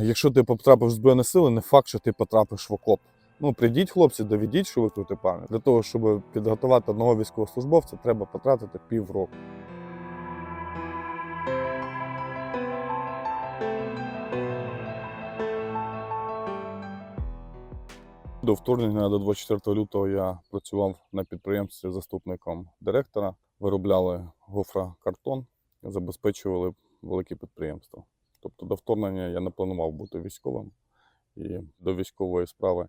Якщо ти потрапиш в Збройні сили, не факт, що ти потрапиш в окоп. Ну, прийдіть, хлопці, доведіть, що ви і пам'ять. Для того, щоб підготувати одного військовослужбовця, треба потратити півроку. До вторгнення до 24 лютого я працював на підприємстві заступником директора. Виробляли гофрокартон, забезпечували великі підприємства. Тобто до вторгнення я не планував бути військовим і до військової справи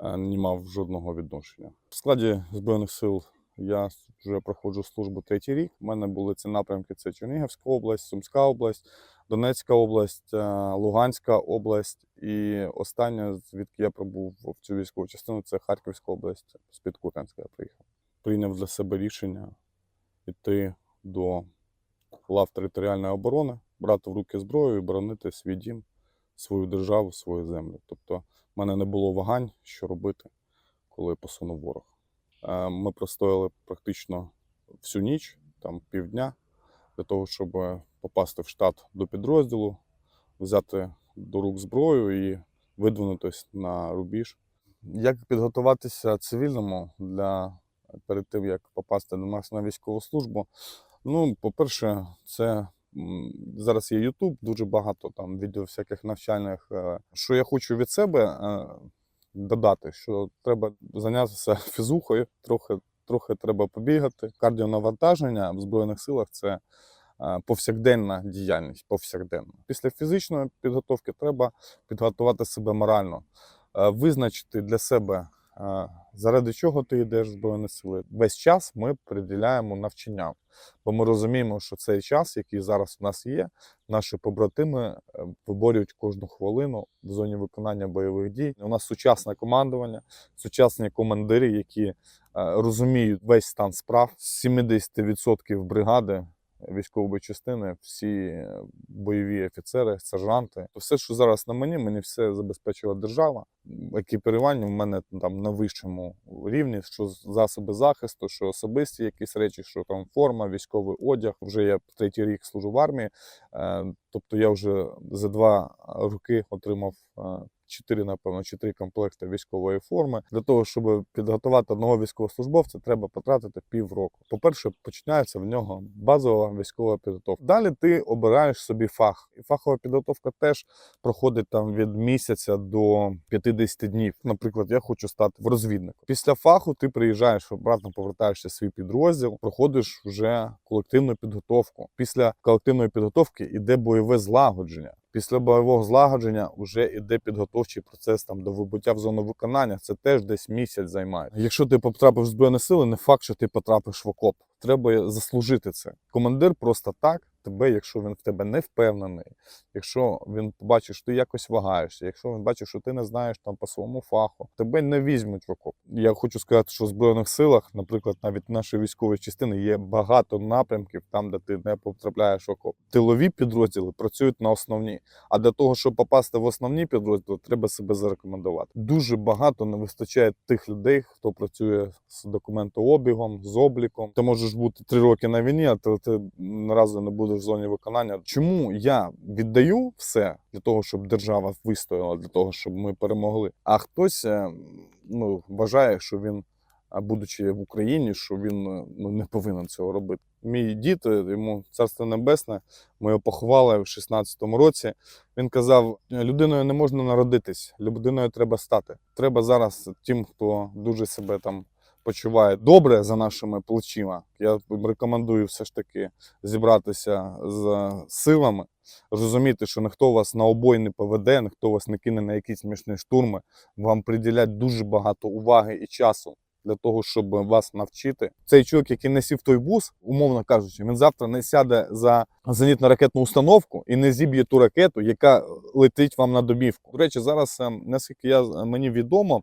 е, не мав жодного відношення. В складі Збройних сил я вже проходжу службу третій рік. У мене були ці напрямки: це Чернігівська область, Сумська область, Донецька область, е, Луганська область. І останнє, звідки я прибув в цю військову частину, це Харківська область. З-під Куп'янська я приїхав. Прийняв для себе рішення йти до лав територіальної оборони, брати в руки зброю і боронити свій дім, свою державу, свою землю. Тобто, в мене не було вагань, що робити, коли посунув ворог. Е, Ми простояли практично всю ніч, там півдня, для того, щоб попасти в штат до підрозділу, взяти до рук зброю і видвинутися на рубіж. Як підготуватися цивільному для перед тим, як попасти до нас на військову службу? Ну, по-перше, це зараз є YouTube, дуже багато там відео всяких навчальних. е. Що я хочу від себе е, додати, що треба зайнятися фізухою, трохи, трохи треба побігати. Кардіонавантаження в Збройних силах це е, повсякденна діяльність, повсякденна. Після фізичної підготовки треба підготувати себе морально, визначити для себе, заради чого ти йдеш Збройні сили. Весь час ми приділяємо навчанням, бо ми розуміємо, що цей час, який зараз у нас є, наші побратими е, виборюють кожну хвилину в зоні виконання бойових дій. У нас сучасне командування, сучасні командири, які е, розуміють весь стан справ. 70% бригади військової частини, всі е, бойові офіцери, сержанти. То все, що зараз на мені, мені все забезпечила держава. Екіпірування в мене там на вищому рівні, що засоби захисту, що особисті якісь речі, що там форма, військовий одяг. Вже я третій рік служу в армії. Е, Тобто я вже за два роки отримав чотири, напевно, чотири комплекти військової форми. Для того, щоб підготувати одного військовослужбовця, треба потратити півроку. По-перше, починається в нього базова військова підготовка. Далі ти обираєш собі фах. І фахова підготовка теж проходить там від місяця до 50 днів. Наприклад, я хочу стати в розвідником. Після фаху ти приїжджаєш, обратно повертаєшся в свій підрозділ, проходиш вже колективну підготовку. Після колективної підготовки іде бойове злагодження. Після бойового злагодження вже іде підготовчий процес там до вибуття в зону виконання. Це теж десь місяць займає. Якщо ти потрапиш в збройні сили, не факт, що ти потрапиш в окоп. Треба заслужити це. Командир просто так тебе, якщо він в тебе не впевнений, якщо він побачить, що ти якось вагаєшся, якщо він бачить, що ти не знаєш там по своєму фаху, тебе не візьмуть в окоп. Я хочу сказати, що в збройних силах, наприклад, навіть нашої військової частини є багато напрямків, там де ти не потрапляєш в окоп. Тилові підрозділи працюють на основні. А для того, щоб попасти в основні підрозділи, треба себе зарекомендувати. Дуже багато не вистачає тих людей, хто працює з документообігом, з обліком. Ти можеш бути три роки на війні, а ти, ти ні разу не будеш в зоні виконання. Чому я віддаю все для того, щоб держава вистояла, для того, щоб ми перемогли? А хтось е, ну, вважає, що він. Будучи в Україні, що він е, ну, не повинен цього робити. Мій дід, е, йому царство небесне, ми його поховали в 16-му році. Він казав: людиною не можна народитись, людиною треба стати. Треба зараз тим, хто дуже себе там почуває добре за нашими плечима. Я рекомендую все ж таки зібратися з силами, розуміти, що ніхто вас на обой не поведе, ніхто вас не кине на якісь смішні штурми. Вам приділять дуже багато уваги і часу. Для того щоб вас навчити, цей чоловік, який не сів той бус, умовно кажучи, він завтра не сяде за зенітно-ракетну установку і не зіб'є ту ракету, яка летить вам на домівку. До речі, зараз ем, наскільки я мені відомо,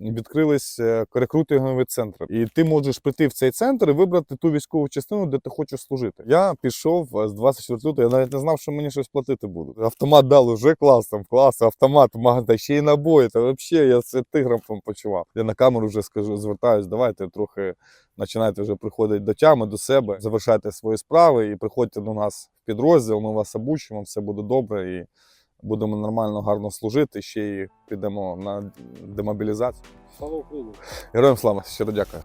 відкрились е, рекрутингові центри, і ти можеш прийти в цей центр і вибрати ту військову частину, де ти хочеш служити. Я пішов е, з 24 лютого, я навіть не знав, що мені щось платити будуть. Автомат дали вже там клас, автомат, магазин, ще й набої. Та взагалі я це тигром почував. Я на камеру вже скажу, звертаюсь, давайте трохи починайте вже приходити до тями, до себе, завершайте свої справи і приходьте до нас в підрозділ. Ми вас обучимо, все буде добре і будемо нормально, гарно служити, ще й підемо на демобілізацію. Слава Україні! Героям слава, щиро дякую.